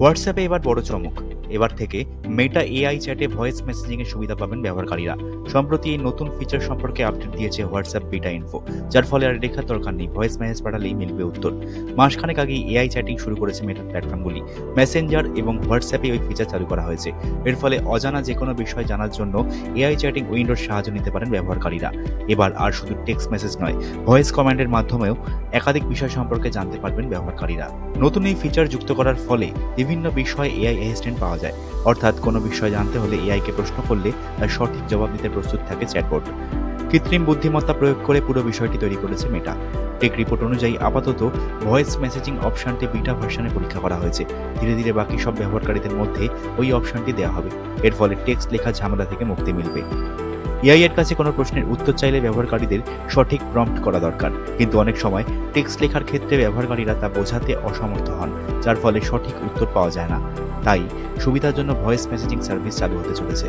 হোয়াটসঅ্যাপে এবার বড় চমক। এবার থেকে মেটা এআই চ্যাটে ভয়েস মেসেজিং এর সুবিধা পাবেন ব্যবহারকারীরা। সম্প্রতি এই নতুন ফিচার সম্পর্কে আপডেট দিয়েছে হোয়াটসঅ্যাপ বিটা ইনফো যার ফলে আর লেখার দরকার নেই ভয়েস মেসেজ পাঠালেই মিলবে উত্তর। মাসখানেক আগে এআই চ্যাটিং শুরু করেছে মেটার প্ল্যাটফর্মগুলি মেসেঞ্জার এবং হোয়াটসঅ্যাপে ওই ফিচার চালু করা হয়েছে। এর ফলে অজানা যে কোনো বিষয় জানার জন্য এআই চ্যাটিং উইন্ডোর সাহায্য নিতে পারেন ব্যবহারকারীরা। এবার আর শুধু টেক্সট মেসেজ নয় ভয়েস কমান্ডের মাধ্যমেও একাধিক বিষয় সম্পর্কে জানতে পারবেন ব্যবহারকারীরা। নতুন এই ফিচার যুক্ত করার ফলে বিভিন্ন বিষয়ে এআই অ্যাসিস্ট্যান্ট পাওয়া যায়। অর্থাৎ কোনো বিষয় জানতে হলে এআইকে প্রশ্ন করলে তার সঠিক জবাব দিতে প্রস্তুত থাকে চ্যাটবোর্ড। কৃত্রিম বুদ্ধিমত্তা প্রয়োগ করে পুরো বিষয়টি তৈরি করেছে মেটা টেক রিপোর্ট অনুযায়ী আপাতত ভয়েস মেসেজিং অপশনটি বিটা ভার্সনে পরীক্ষা করা হয়েছে। ধীরে ধীরে বাকি সব ব্যবহারকারীদের মধ্যে ওই অপশনটি দেওয়া হবে। এর ফলে টেক্সট লেখা ঝামেলা থেকে মুক্তি মিলবে। এআই এর কাছে কোনো প্রশ্নের উত্তর চাইলে ব্যবহারকারীদের সঠিক প্রম্পট করা দরকার। কিন্তু অনেক সময় টেক্সট লেখার ক্ষেত্রে ব্যবহারকারীরা তা বোঝাতে অসমর্থ হন, যার ফলে সঠিক উত্তর পাওয়া যায় না। তাই সুবিধার জন্য ভয়েস মেসেজিং সার্ভিস চালু হতে চলেছে।